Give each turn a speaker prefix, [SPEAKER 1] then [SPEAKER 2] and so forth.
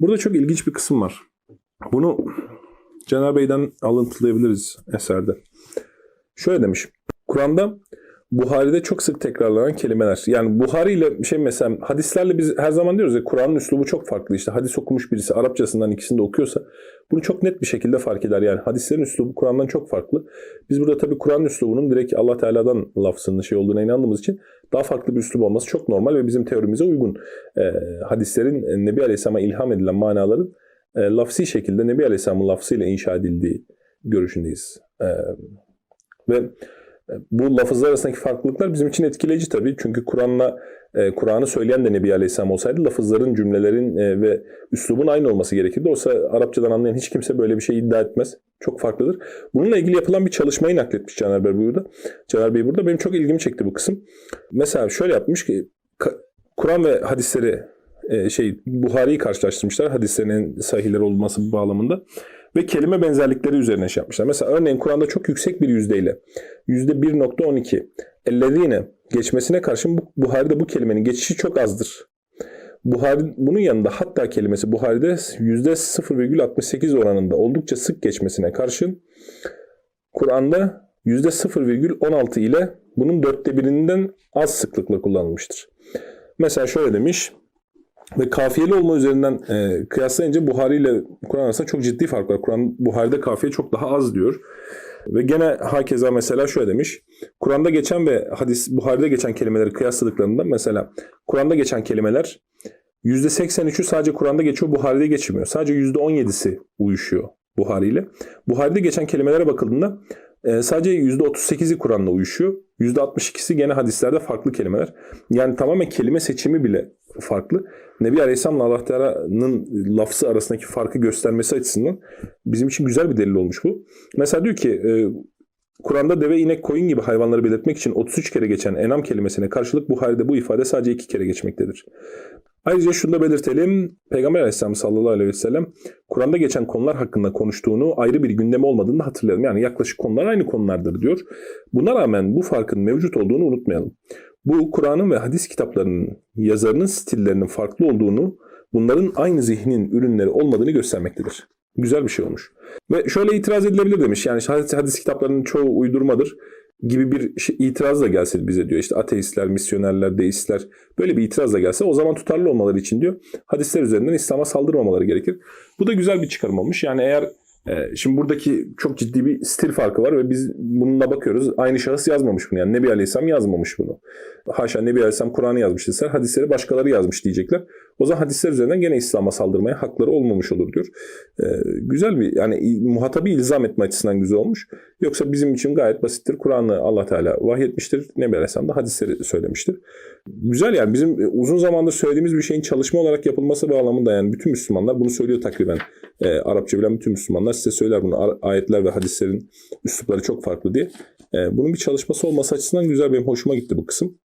[SPEAKER 1] Burada çok ilginç bir kısım var. Bunu Cenab-ı Bey'den alıntılayabiliriz eserde. Şöyle demiş. Kur'an'da Buhari'de çok sık tekrarlanan kelimeler. Yani Buhari ile şey mesela hadislerle biz her zaman diyoruz ya Kur'an'ın üslubu çok farklı. İşte hadis okumuş birisi Arapçasından ikisini de okuyorsa bunu çok net bir şekilde fark eder. Yani hadislerin üslubu Kur'an'dan çok farklı. Biz burada tabii Kur'an üslubunun direkt Allah Teala'dan lafzının şey olduğuna inandığımız için daha farklı bir üslub olması çok normal ve bizim teorimize uygun. Ee, hadislerin e, Nebi Aleyhisselam'a ilham edilen manaların e, lafsi şekilde Nebi Aleyhisselam'ın lafzıyla inşa edildiği görüşündeyiz. Ee, ve e, bu lafızlar arasındaki farklılıklar bizim için etkileyici tabii. Çünkü Kur'an'la e, Kur'an'ı söyleyen de Nebi Aleyhisselam olsaydı lafızların, cümlelerin e, ve üslubun aynı olması gerekirdi. Oysa Arapçadan anlayan hiç kimse böyle bir şey iddia etmez. Çok farklıdır. Bununla ilgili yapılan bir çalışmayı nakletmiş Caner Bey burada. Caner Bey burada. Benim çok ilgimi çekti bu kısım. Mesela şöyle yapmış ki Kur'an ve hadisleri e, şey Buhari'yi karşılaştırmışlar. Hadislerin en sahihleri olması bağlamında. Ve kelime benzerlikleri üzerine şey yapmışlar. Mesela örneğin Kur'an'da çok yüksek bir yüzdeyle %1.12 ellezine geçmesine karşın bu, Buhari'de bu kelimenin geçişi çok azdır. Buhari, bunun yanında hatta kelimesi Buhari'de %0,68 oranında oldukça sık geçmesine karşın Kur'an'da %0,16 ile bunun dörtte birinden az sıklıkla kullanılmıştır. Mesela şöyle demiş ve kafiyeli olma üzerinden e, kıyaslayınca Buhari ile Kur'an arasında çok ciddi fark var. Kur'an Buhari'de kafiye çok daha az diyor. Ve gene hakeza mesela şöyle demiş. Kur'an'da geçen ve hadis Buhari'de geçen kelimeleri kıyasladıklarında mesela Kur'an'da geçen kelimeler %83'ü sadece Kur'an'da geçiyor, Buhari'de geçmiyor. Sadece %17'si uyuşuyor Buhari ile. Buhari'de geçen kelimelere bakıldığında e, sadece %38'i Kur'an'la uyuşuyor. %62'si gene hadislerde farklı kelimeler. Yani tamamen kelime seçimi bile farklı. Nebi Aleyhisselam'la Allah Teala'nın lafzı arasındaki farkı göstermesi açısından bizim için güzel bir delil olmuş bu. Mesela diyor ki e, Kur'an'da deve, inek, koyun gibi hayvanları belirtmek için 33 kere geçen enam kelimesine karşılık Buhari'de bu ifade sadece 2 kere geçmektedir. Ayrıca şunu da belirtelim. Peygamber Aleyhisselam sallallahu aleyhi ve sellem Kur'an'da geçen konular hakkında konuştuğunu ayrı bir gündeme olmadığını hatırlayalım. Yani yaklaşık konular aynı konulardır diyor. Buna rağmen bu farkın mevcut olduğunu unutmayalım. Bu Kur'an'ın ve hadis kitaplarının yazarının stillerinin farklı olduğunu, bunların aynı zihnin ürünleri olmadığını göstermektedir. Güzel bir şey olmuş. Ve şöyle itiraz edilebilir demiş. Yani hadis, hadis kitaplarının çoğu uydurmadır gibi bir şey, itiraz da gelse bize diyor. İşte ateistler, misyonerler, deistler böyle bir itiraz da gelse o zaman tutarlı olmaları için diyor hadisler üzerinden İslam'a saldırmamaları gerekir. Bu da güzel bir çıkarım olmuş. Yani eğer e, şimdi buradaki çok ciddi bir stil farkı var ve biz bununla bakıyoruz. Aynı şahıs yazmamış bunu. Yani Nebi Aleyhisselam yazmamış bunu. Haşa Nebi Aleyhisselam Kur'an'ı yazmış deseler hadisleri başkaları yazmış diyecekler. O zaman hadisler üzerinden gene İslam'a saldırmaya hakları olmamış olur diyor. E, güzel bir yani muhatabı ilzam etme açısından güzel olmuş. Yoksa bizim için gayet basittir. Kur'an'ı Allah Teala vahyetmiştir. Nebi Aleyhisselam da hadisleri söylemiştir. Güzel yani bizim uzun zamandır söylediğimiz bir şeyin çalışma olarak yapılması bağlamında yani bütün Müslümanlar bunu söylüyor takriben. E, Arapça bilen bütün Müslümanlar size söyler bunu. Ayetler ve hadislerin üslupları çok farklı diye. E, bunun bir çalışması olması açısından güzel benim hoşuma gitti bu kısım.